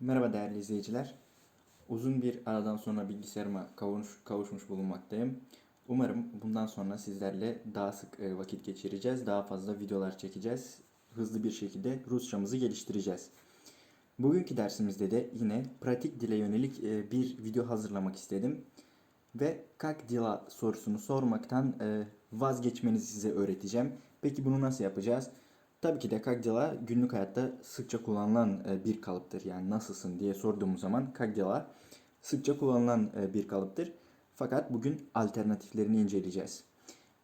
Merhaba değerli izleyiciler. Uzun bir aradan sonra bilgisayarıma kavuş, kavuşmuş bulunmaktayım. Umarım bundan sonra sizlerle daha sık e, vakit geçireceğiz. Daha fazla videolar çekeceğiz. Hızlı bir şekilde Rusçamızı geliştireceğiz. Bugünkü dersimizde de yine pratik dile yönelik e, bir video hazırlamak istedim. Ve kak dila sorusunu sormaktan e, vazgeçmenizi size öğreteceğim. Peki bunu nasıl yapacağız? Tabii ki de kagdela günlük hayatta sıkça kullanılan e, bir kalıptır. Yani nasılsın diye sorduğumuz zaman kagdela sıkça kullanılan e, bir kalıptır. Fakat bugün alternatiflerini inceleyeceğiz.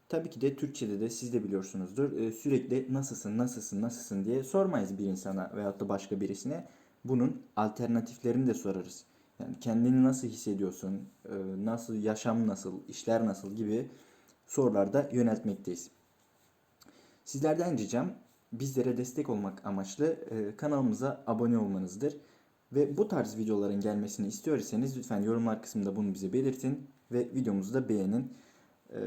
Tabii ki de Türkçe'de de siz de biliyorsunuzdur. e, Sürekli nasılsın, nasılsın, nasılsın diye sormayız bir insana veyahut da başka birisine. Bunun alternatiflerini de sorarız. Yani kendini nasıl hissediyorsun, nasıl yaşam nasıl, işler nasıl gibi sorularda yöneltmekteyiz. Sizlerden ricam bizlere destek olmak amaçlı e, kanalımıza abone olmanızdır. Ve bu tarz videoların gelmesini istiyorsanız lütfen yorumlar kısmında bunu bize belirtin ve videomuzu da beğenin. E,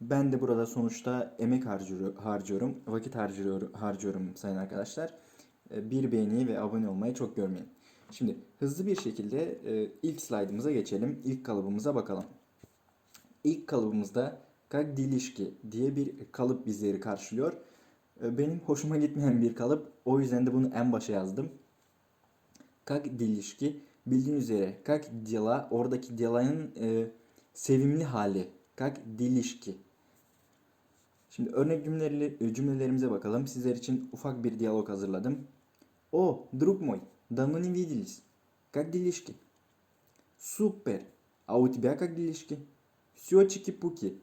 ben de burada sonuçta emek harcıyorum, vakit harcıyorum, sayın arkadaşlar. E, bir beğeniyi ve abone olmayı çok görmeyin. Şimdi hızlı bir şekilde ilk slaydımıza geçelim. İlk kalıbımıza bakalım. İlk kalıbımızda kag dilişki diye bir kalıp bizleri karşılıyor. E, Benim hoşuma gitmeyen bir kalıp. O yüzden de bunu en başa yazdım. Kag dilişki bildiğin üzere kag dila oradaki dilanın e, sevimli hali. Kag dilişki. Şimdi örnek cümleleri, e, cümlelerimize bakalım. Sizler için ufak bir diyalog hazırladım. O, друг мой, давно не виделись. Как делишки? Супер. А у тебя как делишки? Все чики-пуки.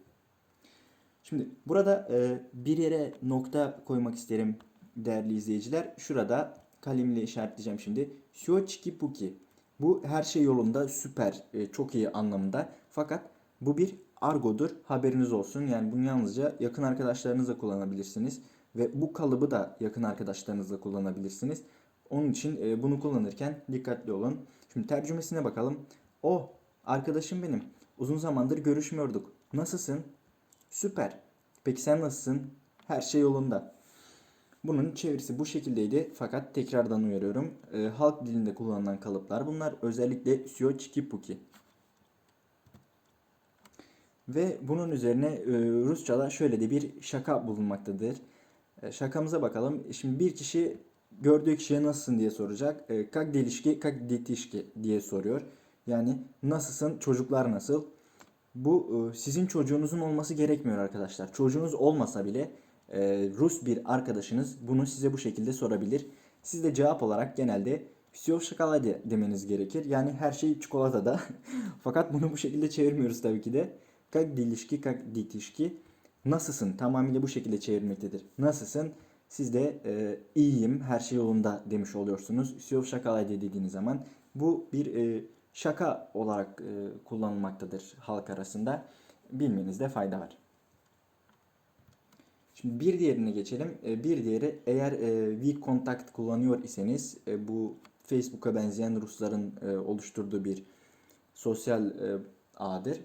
Şimdi burada e, bir yere nokta koymak isterim değerli izleyiciler. Şurada kalemle işaretleyeceğim şimdi. Syo çiki puki. Bu her şey yolunda süper, e, çok iyi anlamında. Fakat bu bir argodur. Haberiniz olsun. Yani bunu yalnızca yakın arkadaşlarınızla kullanabilirsiniz. Ve bu kalıbı da yakın arkadaşlarınızla kullanabilirsiniz. Onun için e, bunu kullanırken dikkatli olun. Şimdi tercümesine bakalım. O, arkadaşım benim. Uzun zamandır görüşmüyorduk. Nasılsın? Süper. Peki sen nasılsın? Her şey yolunda. Bunun çevirisi bu şekildeydi fakat tekrardan uyarıyorum. Ee, halk dilinde kullanılan kalıplar bunlar. Özellikle syo çiki puki. Ve bunun üzerine e, Rusça'da şöyle de bir şaka bulunmaktadır. E, şakamıza bakalım. Şimdi bir kişi gördüğü kişiye nasılsın diye soracak. E, kak delişki, kak ditişki diye soruyor. Yani nasılsın, çocuklar nasıl? Bu e, sizin çocuğunuzun olması gerekmiyor arkadaşlar. Çocuğunuz olmasa bile e, Rus bir arkadaşınız bunu size bu şekilde sorabilir. Siz de cevap olarak genelde Всё в şokolade demeniz gerekir. Yani her şey çikolatada. Fakat bunu bu şekilde çevirmiyoruz tabii ki de. Как делишки, как ditişki. Nasılsın? Tamamıyla bu şekilde çevirmektedir. Nasılsın? Siz de e, iyiyim, her şey yolunda demiş oluyorsunuz. Всё в şokolade dediğiniz zaman bu bir e, şaka olarak e, kullanılmaktadır halk arasında. Bilmenizde fayda var. Şimdi bir diğerine geçelim. E, bir diğeri eğer e, WeContact kullanıyor iseniz e, bu Facebook'a benzeyen Rusların e, oluşturduğu bir sosyal e, ağdır.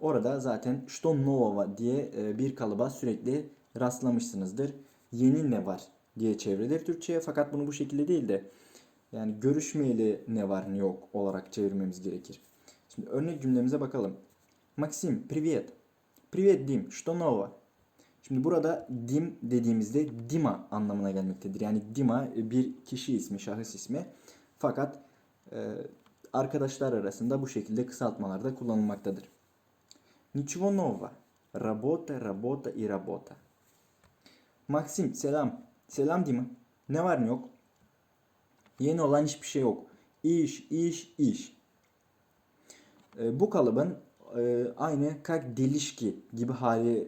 Orada zaten Shtomnova diye e, bir kalıba sürekli rastlamışsınızdır. Yeni ne var diye çevrilir Türkçe'ye fakat bunu bu şekilde değil de yani görüşmeyeli ne var ne yok olarak çevirmemiz gerekir. Şimdi örnek cümlemize bakalım. Maxim, привет. Привет, Dim. Что нового? Şimdi burada Dim dediğimizde Dima anlamına gelmektedir. Yani Dima bir kişi ismi, şahıs ismi. Fakat e, arkadaşlar arasında bu şekilde kısaltmalarda kullanılmaktadır. Ничего нового. Работа, работа и работа. Maxim selam. Selam Dima. Ne var ne yok? Yeni olan hiçbir şey yok. İş, iş, iş. E, bu kalıbın e, aynı kak delişki gibi hali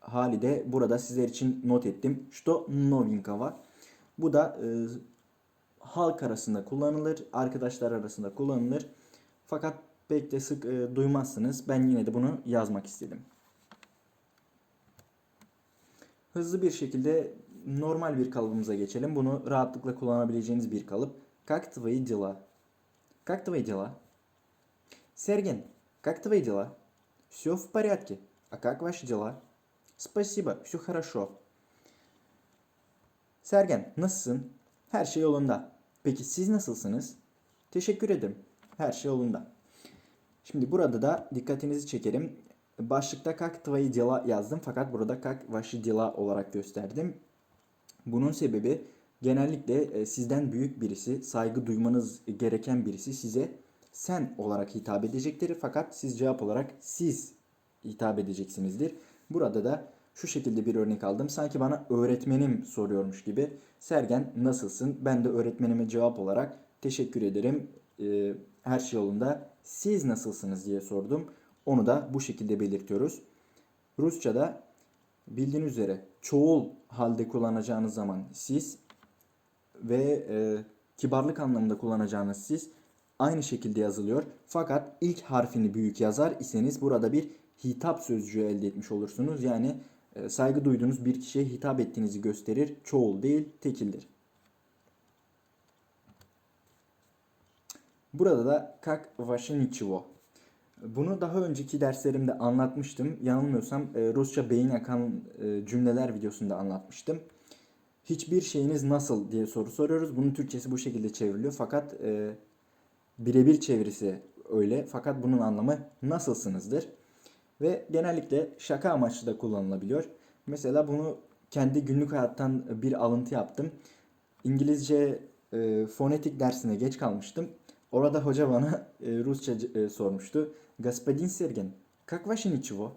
hali de burada sizler için not ettim. Что новенького. Bu da e, halk arasında kullanılır, arkadaşlar arasında kullanılır. Fakat pek de sık e, duymazsınız. Ben yine de bunu yazmak istedim. Hızlı bir şekilde normal bir kalıbımıza geçelim. Bunu rahatlıkla kullanabileceğiniz bir kalıp. Как твои дела? Как твои дела? Серген, как твои дела? Все в порядке. А как ваши дела? Спасибо, все хорошо. Sergen, nasılsın? Her şey yolunda. Peki siz nasılsınız? Teşekkür ederim. Her şey yolunda. Şimdi burada da dikkatinizi çekerim. Başlıkta как твои дела yazdım fakat burada как ваши дела olarak gösterdim. Bunun sebebi genellikle e, sizden büyük birisi, saygı duymanız gereken birisi size sen olarak hitap edecektir. Fakat siz cevap olarak siz hitap edeceksinizdir. Burada da şu şekilde bir örnek aldım. Sanki bana öğretmenim soruyormuş gibi. Sergen nasılsın? Ben de öğretmenime cevap olarak teşekkür ederim. e, her şey yolunda. Siz nasılsınız diye sordum. Onu da bu şekilde belirtiyoruz. Rusça'da bildiğiniz üzere çoğul halde kullanacağınız zaman siz ve e, kibarlık anlamında kullanacağınız siz aynı şekilde yazılıyor. Fakat ilk harfini büyük yazar iseniz burada bir hitap sözcüğü elde etmiş olursunuz. Yani e, saygı duyduğunuz bir kişiye hitap ettiğinizi gösterir. Çoğul değil, tekildir. Burada da kak vaşiniçivo bunu daha önceki derslerimde anlatmıştım. Yanılmıyorsam e, Rusça beyin yakan e, cümleler videosunda anlatmıştım. Hiçbir şeyiniz nasıl diye soru soruyoruz. Bunun Türkçesi bu şekilde çevriliyor. Fakat e, birebir çevirisi öyle. Fakat bunun anlamı nasılsınızdır. Ve genellikle şaka amaçlı da kullanılabiliyor. Mesela bunu kendi günlük hayattan bir alıntı yaptım. İngilizce e, fonetik dersine geç kalmıştım. Orada hoca bana e, Rusça e, sormuştu. Господин Sergen, как ваше ничего?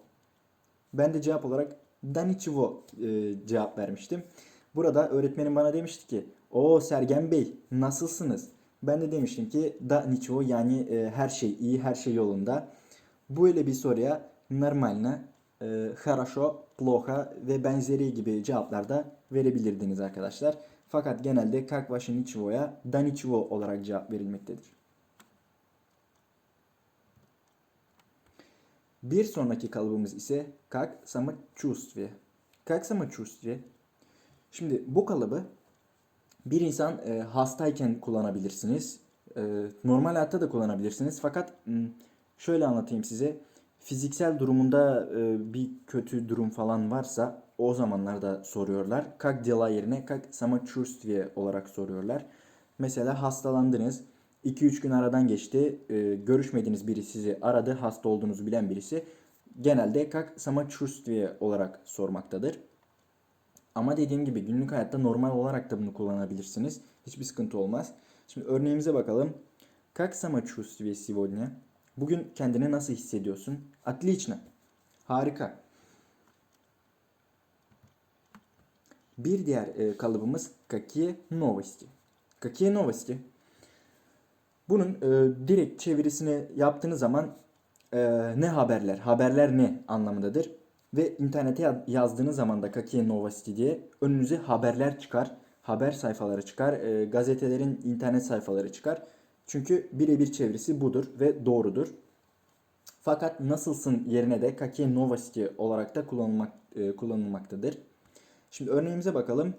Ben de cevap olarak da nичего e, cevap vermiştim. Burada öğretmenim bana demişti ki o Sergen Bey nasılsınız? Ben de demiştim ki da nичего yani e, her şey iyi, her şey yolunda. Böyle bir soruya нормально, e, хорошо, плохо ve benzeri gibi cevaplar da verebilirdiniz arkadaşlar. Fakat genelde как ваше ничего'ya da nичего olarak cevap verilmektedir. Bir sonraki kalıbımız ise как самочувствие. Как самочувствие. Şimdi bu kalıbı bir insan e, hastayken kullanabilirsiniz. E, normal hayatta da kullanabilirsiniz. Fakat m, şöyle anlatayım size. Fiziksel durumunda e, bir kötü durum falan varsa o zamanlarda soruyorlar. Как дела yerine как самочувствие olarak soruyorlar. Mesela hastalandınız. 2-3 gün aradan geçti. E, görüşmediğiniz biri sizi aradı. Hasta olduğunuzu bilen birisi. Genelde как самочувствие olarak sormaktadır. Ama dediğim gibi günlük hayatta normal olarak da bunu kullanabilirsiniz. Hiçbir sıkıntı olmaz. Şimdi örneğimize bakalım. Как самочувствие сегодня? Bugün kendini nasıl hissediyorsun? Отлично. Harika. Bir diğer e, kalıbımız какие новости? Какие новости? Bunun e, direkt çevirisini yaptığınız zaman e, ne haberler, haberler ne anlamındadır. Ve internete ya- yazdığınız zaman da какие новости diye önünüze haberler çıkar. Haber sayfaları çıkar. e, gazetelerin internet sayfaları çıkar. Çünkü birebir çevirisi budur ve doğrudur. Fakat nasılsın yerine de какие новости olarak da kullanılmak, e, kullanılmaktadır. Şimdi örneğimize bakalım.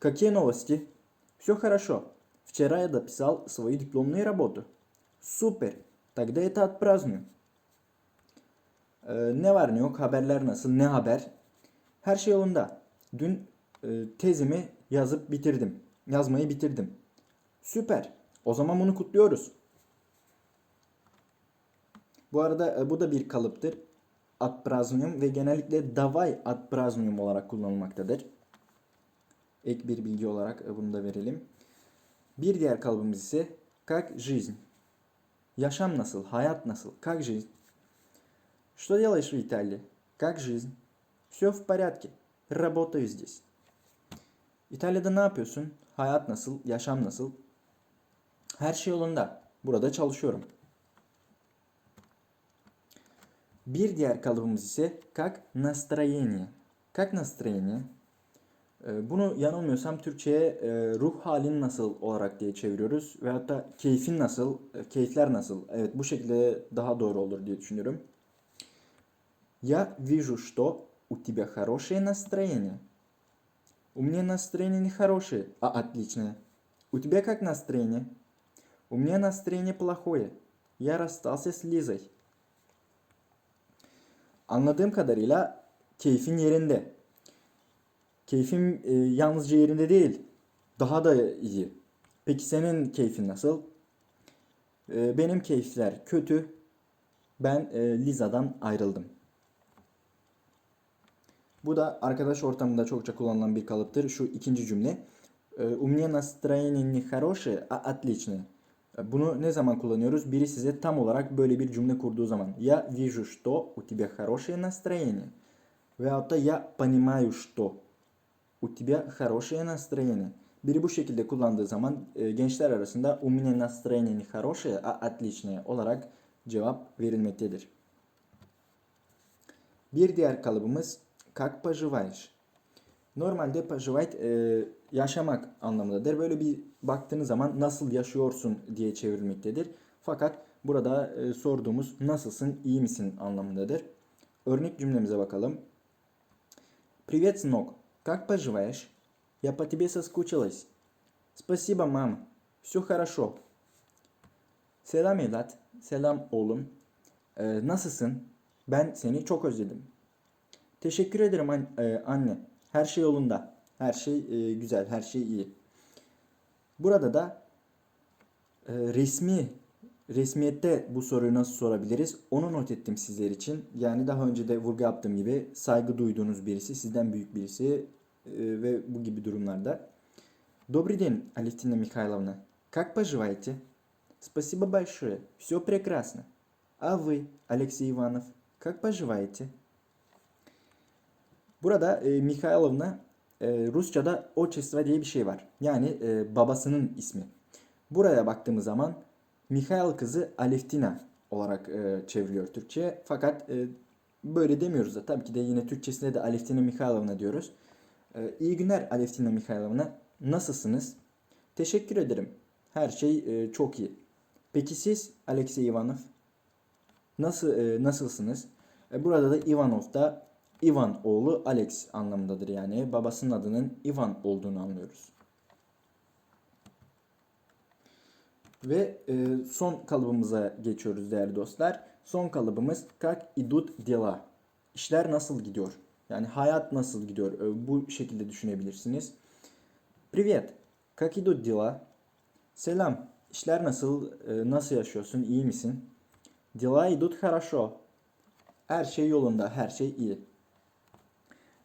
Какие новости? Все хорошо. Вчера я дописал свою дипломную работу. Супер. Тогда это отпразднуем. Ee, ne var ne yok, haberler nasıl, ne haber? Her şey yolunda. Dün e, tezimi yazıp bitirdim. Yazmayı bitirdim. Süper. O zaman bunu kutluyoruz. Bu arada e, bu da bir kalıptır. Atpraznium ve genellikle davay atpraznium olarak kullanılmaktadır. Ek bir bilgi olarak e, bunu da verelim. Bir diğer kalıbımız ise как жизнь. Yaşam nasıl, hayat nasıl? Как жизнь? Что делаешь в Италии? Как жизнь? Все в порядке. Работаю здесь. İtalya'da ne yapıyorsun? Hayat nasıl? Yaşam nasıl? Her şey yolunda. Burada çalışıyorum. Bir diğer kalıbımız ise как настроение. Как настроение? Ee, Bunu yanılmıyorsam Türkçe'ye e, ruh halin nasıl olarak diye çeviriyoruz. Veyahut da keyfin nasıl, e, keyifler nasıl? Evet bu şekilde daha doğru olur diye düşünüyorum. Я вижу, что у тебя хорошее настроение. У меня настроение нехорошее, а отличное. У тебя как настроение? У меня настроение плохое. Я расстался с Лизой. Anladığım kadarıyla keyfin yerinde. Keyfim e, yalnızca yerinde değil. Daha da iyi. Peki senin keyfin nasıl? E, benim keyifler kötü. Ben e, Liza'dan ayrıldım. Bu da arkadaş ortamında çokça kullanılan bir kalıptır. Şu ikinci cümle. E, У меня настроение не хорошее, а отличное. E, Bunu ne zaman kullanıyoruz? Biri size tam olarak böyle bir cümle kurduğu zaman. Я вижу, что у тебя хорошее настроение. Veyahut da я понимаю, что у тебя хорошее настроение. Biri bu şekilde kullandığı zaman e, gençler arasında у меня настроение не хорошее, а отличное olarak cevap verilmektedir. Bir diğer kalıbımız как поживаешь? Normalde поживать e, yaşamak anlamındadır. Böyle bir baktığınız zaman nasıl yaşıyorsun diye çevrilmektedir. Fakat burada e, sorduğumuz nasılsın, iyi misin anlamındadır. Örnek cümlemize bakalım. Привет, сынок. Как поживаешь? Я по тебе соскучилась. Спасибо, мам. Все хорошо. Selam evlat. Selam oğlum. Ee, nasılsın? Ben seni çok özledim. Teşekkür ederim an- e, anne. Her şey yolunda. Her şey e, güzel, her şey iyi. Burada da e, resmi resmiyette bu soruyu nasıl sorabiliriz? Onu not ettim sizler için. Yani daha önce de vurgu yaptığım gibi saygı duyduğunuz birisi, sizden büyük birisi e, ve bu gibi durumlarda. Добрый день, Алевтина Михайловна. Как поживаете? Спасибо большое. Все прекрасно. А вы, Алексей Иванов, как поживаете? Burada e, Mikhailovna e, Rusça'da отчество diye bir şey var. Yani e, babasının ismi. Buraya baktığımız zaman Mikhail kızı Aleftina olarak e, çevriliyor Türkçe'ye. Fakat e, böyle demiyoruz da tabii ki de yine Türkçesinde de Aleftina Mikhailovna diyoruz. Ee, iyi günler Alef Dinamik kanalına. Nasılsınız? Teşekkür ederim. Her şey e, çok iyi. Peki siz Alexey Ivanov? Nasıl e, nasılsınız? E, burada da Ivanov da Ivan oğlu Alex anlamındadır yani. Babasının adının Ivan olduğunu anlıyoruz. Ve son kalıbımıza geçiyoruz değerli dostlar. Son kalıbımız Kak idut dela. İşler nasıl gidiyor? Yani hayat nasıl gidiyor? E, bu şekilde düşünebilirsiniz. Привет. Как идут dela? Selam. İşler nasıl? E, nasıl yaşıyorsun? İyi misin? Dela idут хорошо. Her şey yolunda, her şey iyi.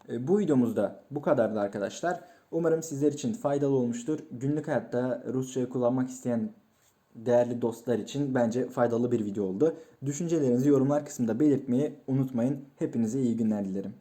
E, Bu videomuzda bu kadardı arkadaşlar. Umarım sizler için faydalı olmuştur. Günlük hayatta Rusçayı kullanmak isteyen değerli dostlar için bence faydalı bir video oldu. Düşüncelerinizi yorumlar kısmında belirtmeyi unutmayın. Hepinize iyi günler dilerim.